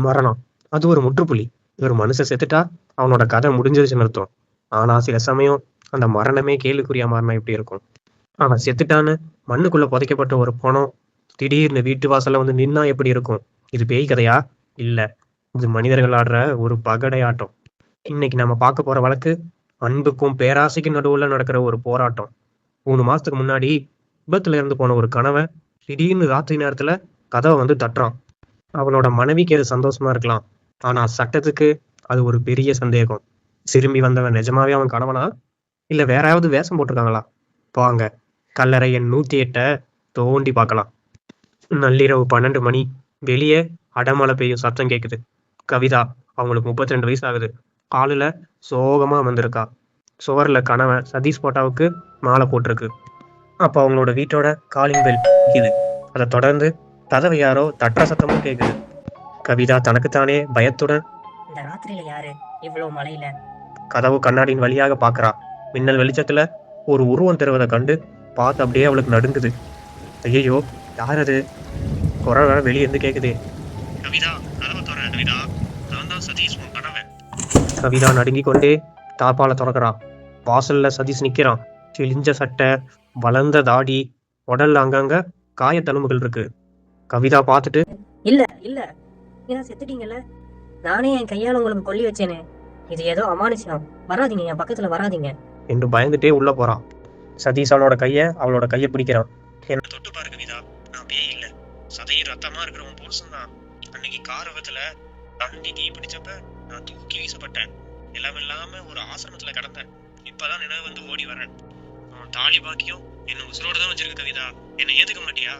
மரணம். அது ஒரு முற்றுப்புள்ளி. ஒரு மனுஷன் செத்துட்டா அவனோட கதை முடிஞ்சிருச்சுன்னு அர்த்தம். ஆனா சில சமயம் அந்த மரணமே கேள்விக்குறியா மாறினா எப்படி இருக்கும்? ஆனா செத்துட்டான்னு மண்ணுக்குள்ள புதைக்கப்பட்ட ஒரு பணம் திடீர்னு வீட்டு வாசல்ல வந்து நின்னா எப்படி இருக்கும்? இது பேய் கதையா? இல்ல. இது மனிதர்கள் ஆடுற ஒரு பகடை ஆட்டம் இன்னைக்கு நம்ம பார்க்க போற வழக்கு அன்புக்கும் பேராசைக்கும் நடுவுல நடக்கிற ஒரு போராட்டம். மூணு மாசத்துக்கு முன்னாடி விபத்துல இருந்து போன ஒரு கணவன் திடீர்னு ராத்திரி நேரத்துல கதவை வந்து தட்டுறான். அவனோட மனைவிக்கு அது சந்தோஷமா இருக்கலாம். ஆனா சட்டத்துக்கு அது ஒரு பெரிய சந்தேகம். திரும்பி வந்தவன் நிஜமாவே அவன் கணவனா? இல்ல வேற வேஷம் போட்டிருக்காங்களா? வாங்க கல்லறை எண் நூத்தி எட்டை தோண்டி பார்க்கலாம். நள்ளிரவு பன்னெண்டு மணி. வெளியே அடமழை பெய்யும் சத்தம் கேக்குது. கவிதா அவங்களுக்கு முப்பத்தி ரெண்டு வயசு ஆகுது காலில் சோகமா வந்திருக்கா சுவர்ல கணவன் சதீஷ் போட்டாவுக்கு மாலை போட்டிருக்கு. அப்போ அவங்களோட வீட்டோட காலிங் பெல் இது. அதை தொடர்ந்து கதவை யாரோ தட்டுற சத்தமும் கேக்குது. கவிதா தனக்குத்தானே பயத்துடன் இந்த ராத்திரியில யாரு? இவ்வளவு மழையில. கதவு கண்ணாடியின் வழியாக பார்க்கறா. மின்னல் வெளிச்சத்துல ஒரு உருவம் தெருவதை கண்டு பார்த்து அப்படியே அவளுக்கு நடுங்குது. ஐயோ யார் அது? குரல் வேற வெளியே இருந்து கேக்குது. கவிதா கதவை திற கவிதா. நான் தான் சதீஷ் உன் கணவன். கவிதா நடுங்கி கொண்டே தாப்பால திறக்கிறா. வாசல்ல சதீஷ் நிக்கிறான். கிழிஞ்ச சட்டை வளர்ந்த தாடி உடல்ல அங்கங்க காயத்தழும்புகள் இருக்கு. கவிதா பார்த்துட்டு இல்ல இல்ல. நீங்க செத்துட்டீங்கல்ல? நானே என் கையால உங்களுக்கு கொல்லி வச்சேனே. இது ஏதோ அமானுஷம் வராதீங்க என் பக்கத்துல வராதீங்க. என்று பயந்துட்டே உள்ள போறான். சதீஷ் அவனோட கைய அவளோட கைய பிடிக்கிறான். என்ன தொட்டு பாரு கவிதா. நான் பேய் இல்ல. சதையும் ரத்தமா இருக்கிறவன் புருஷன் தான். அன்னைக்கு காரவத்துல தண்ணி தீ பிடிச்சப்ப நான் தூக்கி வீசப்பட்டேன். எல்லாம் இல்லாம ஒரு ஆசிரமத்துல கிடந்தேன். இப்பதான் நினைவு வந்து ஓடி வரேன். அவன் தாலி பாக்கியம் என்ன உசுரோட தான் வச்சிருக்கு கவிதா. என்னை ஏத்துக்க மாட்டியா?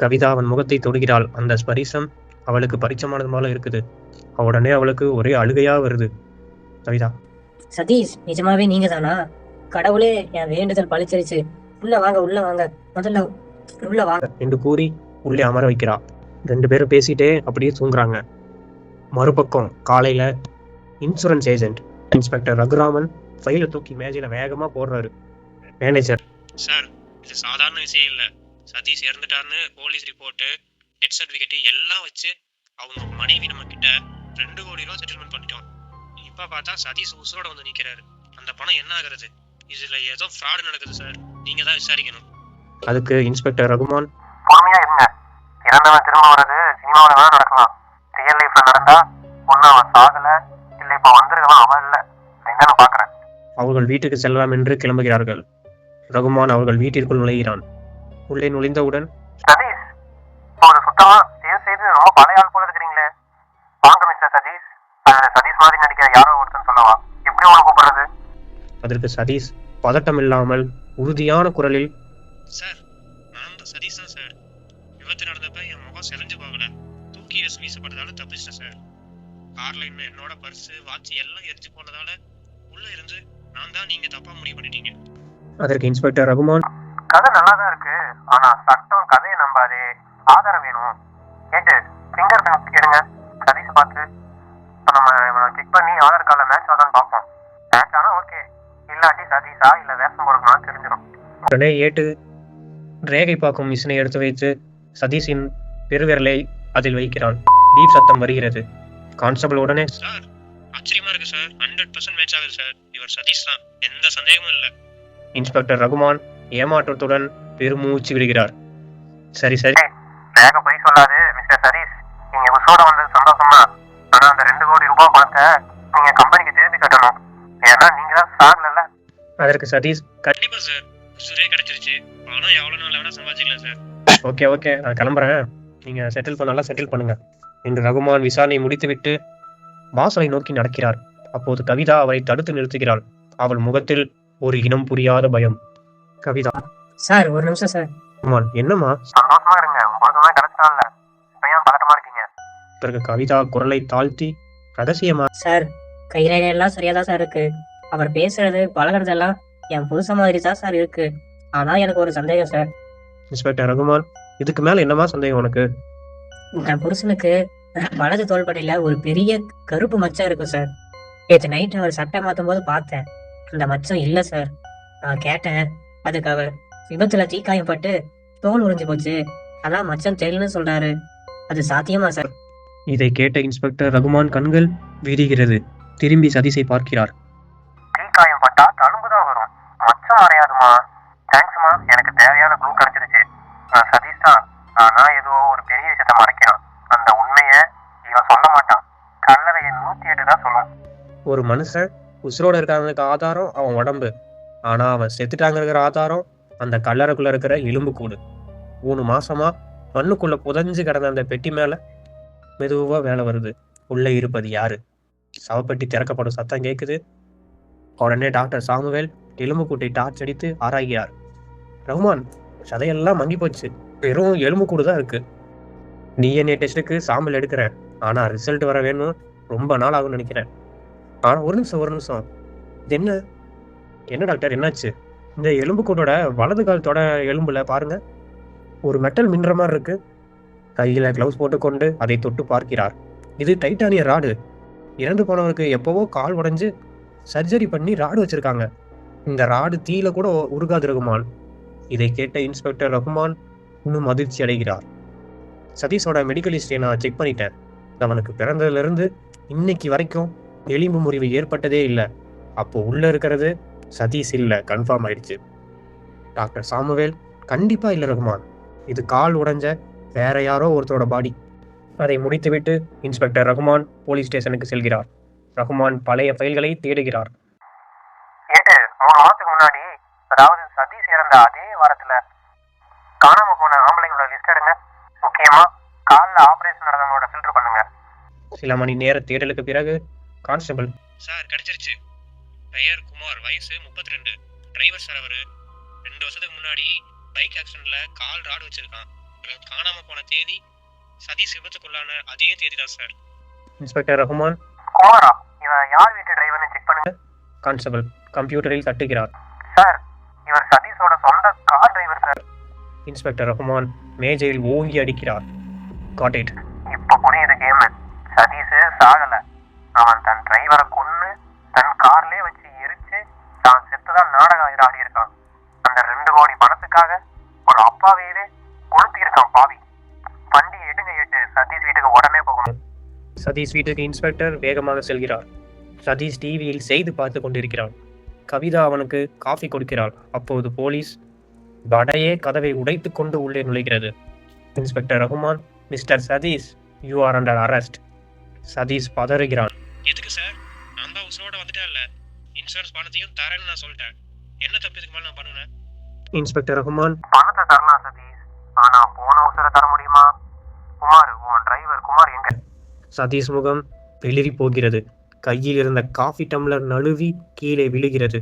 கவிதா அவன் முகத்தை தொடுகிறாள். அந்த ஸ்பரிசம் அவளுக்கு பரிச்சமானது போல இருக்குது. உடனே அவளுக்கு ஒரே அழுகையா வருது. கவிதா. சதீஷ் நிஜமாவே நீங்க தானா கடவுளே என் வேண்டுதல் பழிச்சிருச்சு. உள்ள வாங்க உள்ள வாங்க. முதல்ல உள்ள வாங்க என்று கூறி உள்ளே அமர வைக்கிறா ரெண்டு பேரும் பேசிட்டே அப்படியே தூங்குறாங்க. மறுபக்கம் காலையில இன்சூரன்ஸ் ஏஜென்ட் இன்ஸ்பெக்டர் ரகுராமன் ஃபைலை தூக்கி மேஜையில வேகமா போடுறாரு. மேனேஜர் சார் இது சாதாரண விஷயம் இல்ல. சதீஷ் இறந்துட்டாருன்னு போலீஸ் ரிப்போர்ட்டு டெத் சர்டிபிகேட் எல்லாம் வச்சு அவங்க மனைவி நம்ம கிட்ட ரெண்டு கோடி ரூபா செட்டில்மெண்ட் பண்ணிட்டோம். இப்ப பார்த்தா சதீஷ் உசுரோட வந்து நிக்கிறாரு. அந்த பணம் என்ன ஆகுறது? இதுல ஏதோ ஃப்ராட் நடக்குது சார் நீங்க தான் விசாரிக்கணும். அதுக்கு இன்ஸ்பெக்டர் ரகுமான். பொறுமையா இருங்க. இறந்தவன் திரும்ப வர்றது சினிமாவில வேணா நடக்கலாம். ரியல் லைஃப்ல நடந்தா ஒண்ணு அவன் சாகல இல்ல இப்ப வந்திருக்கலாம் அவன் இல்ல. நான் பாக்குறேன். அவர்கள் வீட்டுக்கு செல்லலாம் என்று கிளம்புகிறார்கள். ரகுமான் அவர்கள் வீட்டிற்குள் நுழைகிறான். உள்ளே நுழைந்தவுடன் சதீஷ் ஒரு சுத்தமா சேவ் செய்து ரொம்ப பழைய ஆள் போல இருக்கிறீங்களே. வாங்க மிஸ்டர் சதீஷ். அதுல சதீஷ் மாதிரி நடிக்கிற யாரோ ஒருத்தன் சொல்லவா? எப்படி உங்களை கூப்பிடுறது? அதற்கு சதீஷ் பதட்டம் இல்லாமல் உறுதியான குரலில் சார் நான் தான் சதீஷ் தான் சார் விபத்து நடந்தப்ப என் முகம் செலஞ்சு போகல. தூக்கி வீச- வீசப்பட்டதால தப்பிச்சிட்டேன் சார் கார்ல இன்னும் என்னோட பர்ஸ் வாட்ச் எல்லாம் எரிஞ்சு போனதால உள்ள இருந்து நான் தான் நீங்க தப்பா முடிவு பண்ணிட்டீங்க. அதற்கு இன்ஸ்பெக்டர் ரகுமான் கதை நல்லா தான் இருக்கு. ஆனா சட்டம் கதையை நம்பாதே. ஆதாரம் வேணும். கேட்டு ஃபிங்கர் பிரிண்ட் எடுங்க சதீஷ் பார்த்து இப்ப நம்ம செக் பண்ணி ஆதார் கார்டில் மேட்ச் ஆகுதான்னு பார்ப்போம். மேட்ச் ஆனா ஓகே இல்லாட்டி சதீஷா இல்ல வேஷம் தெரிஞ்சிடும் உடனே ஏட்டு ரேகை பார்க்கும் மிஷினை எடுத்து வைத்து சதீஷின் பெருவிரலை அதில் வைக்கிறான். பீப் சத்தம் வருகிறது. கான்ஸ்டபிள் உடனே சார் ஆச்சரியமா இருக்கு சார். ஹண்ட்ரட் பர்சன்ட் மேட்ச் ஆகுது சார். இவர் சதீஷ் தான். எந்த சந்தேகமும் இல்லை. இன்ஸ்பெக்டர் ரகுமான் ஏமாற்றத்துடன் பெருமூச்சு விடுகிறார். சரி சரி. போய் சொல்லாது மிஸ்டர் சதீஷ். நீங்க உசோட வந்தது சந்தோஷம் தான் ஆனா அந்த ரெண்டு கோடி ரூபாய் பணத்தை நீங்க கம்பெனிக்கு திருப்பி கட்டணும். ஏன்னா நீங்க தான் சாகல அதற்கு சதீஷ் கண்டிப்பா சார் உசுரே கிடைச்சிருச்சு. பணம் எவ்வளவு நாள் வேணா சம்பாதிக்கலாம் சார் ஓகே ஓகே. நான் கிளம்புறேன். நீங்க செட்டில் பண்ணாலும் செட்டில் பண்ணுங்க. என்று ரகுமான் விசாரணை முடித்துவிட்டு வாசலை நோக்கி நடக்கிறார். அப்போது கவிதா அவரை தடுத்து நிறுத்துகிறாள். அவள் முகத்தில் ஒரு இனம் புரியாத பயம். கவிதா. சார் ஒரு நிமிஷம் சார். ரகுமான் என்னம்மா? சந்தோஷமா இருங்க. உங்களுக்கு தான் கிடைச்சிட்டான்ல இப்ப ஏன் பதட்டமா இருக்கீங்க. பிறகு கவிதா குரலை தாழ்த்தி ரகசியமா சார் கைரேகை எல்லாம் சரியா தான் சார் இருக்கு. அவர் பேசுறது பழகுறதெல்லாம் என் புருஷன் மாதிரி தான் சார் இருக்கு. ஆனா எனக்கு ஒரு சந்தேகம் சார். இன்ஸ்பெக்டர் ரகுமான் இதுக்கு மேல என்னமா சந்தேகம் உனக்கு? என் புருஷனுக்கு வலது தோள்பட்டையில ஒரு பெரிய கருப்பு மச்சம் இருக்கு சார். நேற்று நைட் அவர் சட்டை மாத்தும் போது பார்த்தேன். அந்த மச்சம் இல்ல சார். நான் கேட்டேன். அதுக்கு அவர் விபத்துல தீக்காயப்பட்டு தோல் உறிஞ்சு போச்சு. அதான் மச்சம் தெரியலன்னு சொல்றாரு. அது சாத்தியமா சார்? இதை கேட்ட இன்ஸ்பெக்டர் ரகுமான் கண்கள் விரிகிறது. திரும்பி சதீஷை பார்க்கிறார். தீக்காயம் பட்டா தழும்பு தான் வரும். மச்சம் மறையாதுமா தேங்க்ஸ்மா எனக்கு தேவையான க்ளூ கிடைச்சிருச்சு. நான் சதீஷ் தான். ஆனா ஏதோ ஒரு பெரிய விஷயத்த மறைக்கிறான். அந்த உண்மைய இவன் சொல்ல மாட்டான். கல்லறை எண் நூத்தி எட்டு தான் சொல்லும். ஒரு மனுஷன் உசுரோட இருக்கிறதுக்கு ஆதாரம் அவன் உடம்பு. ஆனால் அவன் செத்துட்டாங்கிற ஆதாரம் அந்த கல்லறைக்குள்ள இருக்கிற எலும்பு கூடு. மூணு மாசமா மண்ணுக்குள்ள புதைஞ்சு கிடந்த அந்த பெட்டி மேல மெதுவா வேலை வருது. உள்ள இருப்பது யாரு? சவப்பெட்டி திறக்கப்படும் சத்தம் கேட்குது உடனே டாக்டர் சாமுவேல் எலும்பு கூட்டை டார்ச் அடித்து ஆராய்கிறார். ரஹ்மான் சதையெல்லாம் மங்கி போச்சு. வெறும் எலும்பு கூடு தான் இருக்கு. டிஎன்ஏ டெஸ்ட்டுக்கு சாம்பிள் எடுக்கிறேன் ஆனால் ரிசல்ட் வர வேணும். ரொம்ப நாள் ஆகும்னு நினைக்கிறேன். ஆனால் ஒரு நிமிஷம் ஒரு நிமிஷம். இது என்ன? என்ன டாக்டர் என்னாச்சு? இந்த எலும்புக்கூடோட வலது காலத்தோட எலும்புல பாருங்க. ஒரு மெட்டல் மின்ற மாதிரி இருக்கு. கையில கிளவுஸ் போட்டுக்கொண்டு அதை தொட்டு பார்க்கிறார். இது டைட்டானிய ராடு. இறந்து போனவருக்கு எப்பவோ கால் உடைஞ்சு சர்ஜரி பண்ணி ராடு வச்சிருக்காங்க. இந்த ராடு தீயில கூட உருகாது ரகுமான். இதை கேட்ட இன்ஸ்பெக்டர் ரகுமான் இன்னும் அதிர்ச்சி அடைகிறார். சதீஷோட மெடிக்கல் ஹிஸ்டரியை நான் செக் பண்ணிட்டேன். அவனுக்கு பிறந்ததுல இருந்து இன்னைக்கு வரைக்கும் எலும்பு முறிவு ஏற்பட்டதே இல்லை. அப்போ உள்ள இருக்கிறது சதீஷ் இல்லை கன்ஃபார்ம் ஆயிடுச்சு. டாக்டர் சாமுவேல் கண்டிப்பா இல்லை ரகுமான். இது கால் உடைஞ்ச வேற யாரோ ஒருத்தரோட பாடி. அதை முடித்துவிட்டு இன்ஸ்பெக்டர் ரகுமான் போலீஸ் ஸ்டேஷனுக்கு செல்கிறார். ரகுமான் பழைய ஃபைல்களை தேடுகிறார். ஏட்டு மூணு மாசத்துக்கு முன்னாடி அதாவது சதீஷ் இறந்த அதே வாரத்துல காணாம போன ஆம்பளைங்களோட லிஸ்ட் எடுங்க. முக்கியமா காலில் ஆபரேஷன் நடந்தவங்களோட ஃபில்டர் பண்ணுங்க. சில மணி நேர தேடலுக்கு பிறகு கான்ஸ்டபிள் சார் கிடைச்சிருச்சு. பெயர் குமார் வயசு முப்பத்தி ரெண்டு டிரைவர் சார் அவரு ரெண்டு வருஷத்துக்கு முன்னாடி பைக் ஆக்சிடென்ட்ல கால் ராடு வச்சிருக்கான். காணாம போன தேதி சதீஷ் விபத்துக்குள்ளான அதே தேதி தான் சார் இன்ஸ்பெக்டர் ரஹ்மான் குமாரா இவன் யார் வீட்டு டிரைவர்னு செக் பண்ணுங்க. கான்ஸ்டபிள் கம்ப்யூட்டரில் தட்டுகிறார். சார் இவர் சதீஷோட சொந்த car driver sir inspector Rahman மேஜையில் ஓங்கி அடிக்கிறார். காட் இட் இப்ப புரியுது கேம். சதீஷ் சாகல. அவன் தன் டிரைவரை கொன்னு சதீஷ் வீட்டுக்கு இன்ஸ்பெக்டர் வேகமாக செல்கிறார். சதீஷ் டிவியில் செய்து பார்த்து கொண்டிருக்கிறான். கவிதா அவனுக்கு காஃபி கொடுக்கிறாள். அப்போது போலீஸ் வடையே கதவை உடைத்து கொண்டு உள்ளே நுழைகிறது. Inspector Rahman mister Satish you are under arrest Satish பதறுகிறான். எதுக்கு சார்? நான் தான் உசுரோட வந்துட்டேன்ல. இன்சூரன்ஸ் பணத்தையும் தரேன்னு நான் சொல்லிட்டேன். என்ன தப்பு இதுக்கு மேலே நான் பண்ணுவேன்? இன்ஸ்பெக்டர் ரகுமான் பணத்தை தரலாம் சதீஷ். ஆனா போன உசுரை தர முடியுமா குமார் உன் டிரைவர் குமார் எங்க சதீஷ் முகம் வெளிரி போகிறது. கையில் இருந்த காஃபி டம்ளர் நழுவி கீழே விழுகிறது.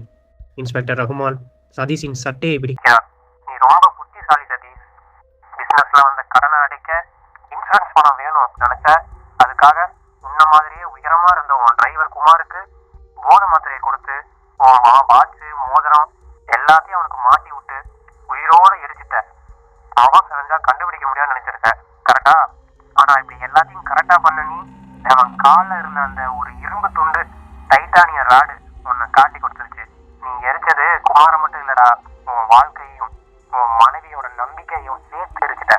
இன்ஸ்பெக்டர் ரகுமான் சதீஷின் சட்டையை பிடிக்கிறார் நீ ரொம்ப புத்திசாலி சதீஷ். பிசினஸ்ல வந்த கடனை அடைக்க இன்சூரன்ஸ் பணம் வேணும் நினைச்ச அதுக்காக உன்ன மாதிரியே உயரமா இருந்த உன் டிரைவர் குமாருக்கு போதை மாத்திரையை கொடுத்து உன் வா வாட்சு மோதிரம் எல்லாத்தையும் அவனுக்கு மாட்டி விட்டு உயிரோட எரிச்சிட்ட அவன் செஞ்சா கண்டுபிடிக்க முடியாதுன்னு நினைச்சிருக்க கரெக்டா ஆனா இப்படி எல்லாத்தையும் கரெக்டா பண்ண நீ அவன் கால்ல இருந்த அந்த ஒரு இரும்பு துண்டு டைட்டானிய ராடு உன்னை காட்டி கொடுத்துருச்சு. நீ எரிச்சது குமார மட்டும் இல்லடா. உன் வாழ்க்கையும் உன் மனைவியோட நம்பிக்கையும் சேர்த்து எரிச்சிட்ட.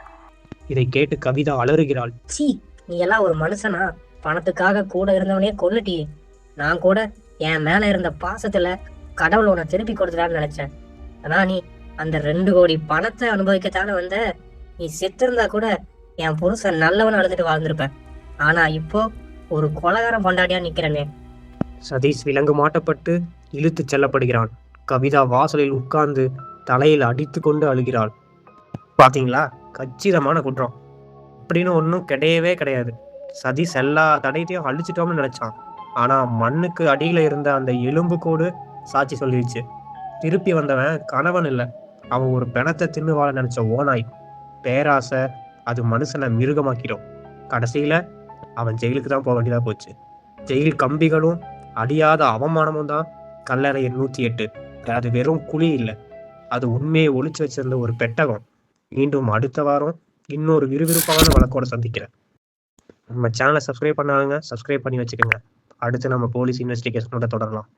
இதை கேட்டு கவிதா அலறுகிறாள். சீ நீ எல்லாம் ஒரு மனுஷனா? பணத்துக்காக கூட இருந்தவனே கொன்னுட்டியே நான் கூட என் மேல இருந்த பாசத்துல கடவுள் உன்னை திருப்பி கொடுத்துட்டான்னு நினைச்சேன். ஆனா நீ அந்த ரெண்டு கோடி பணத்தை அனுபவிக்கத்தானே வந்த? நீ செத்திருந்தா கூட என் புருஷன் நல்லவன் அழுதுட்டு வாழ்ந்திருப்பேன். ஆனா இப்போ ஒரு கொலகாரம் பொண்டாட்டியா நிக்கிறனே. சதீஷ் விலங்கு மாட்டப்பட்டு இழுத்துச் செல்லப்படுகிறான். கவிதா வாசலில் உட்கார்ந்து தலையில் அடித்து கொண்டு அழுகிறாள். பாத்தீங்களா? கச்சிதமான குற்றம். அப்படின்னு ஒன்றும் கிடையவே கிடையாது. சதீஷ் எல்லா தடையத்தையும் அழிச்சிட்டோம்னு நினைச்சான். ஆனா மண்ணுக்கு அடியில இருந்த அந்த எலும்பு கூடு சாட்சி சொல்லிடுச்சு திருப்பி வந்தவன் கணவன் இல்லை. அவன் ஒரு பிணத்தை தின்னு வாழ நினைச்ச ஓனாய் பேராசை அது மனுஷனை மிருகமாக்கிடும். கடைசியில அவன் ஜெயிலுக்கு தான் போக வேண்டியதா போச்சு. ஜெயில் கம்பிகளும் அடியாத அவமானமும் தான் கல்லறை நூத்தி எட்டு. அது வெறும் குழி இல்லை. அது உண்மையை ஒழிச்சு வச்சிருந்த ஒரு பெட்டகம். மீண்டும் அடுத்த வாரம் இன்னொரு விறுவிறுப்பான வழக்கோட சந்திக்கிறேன். நம்ம சேனலை சப்ஸ்கிரைப் பண்ணாங்க சப்ஸ்கிரைப் பண்ணி வச்சுக்கோங்க. அடுத்து நம்ம போலீஸ் இன்வெஸ்டிகேஷனோட தொடரலாம்.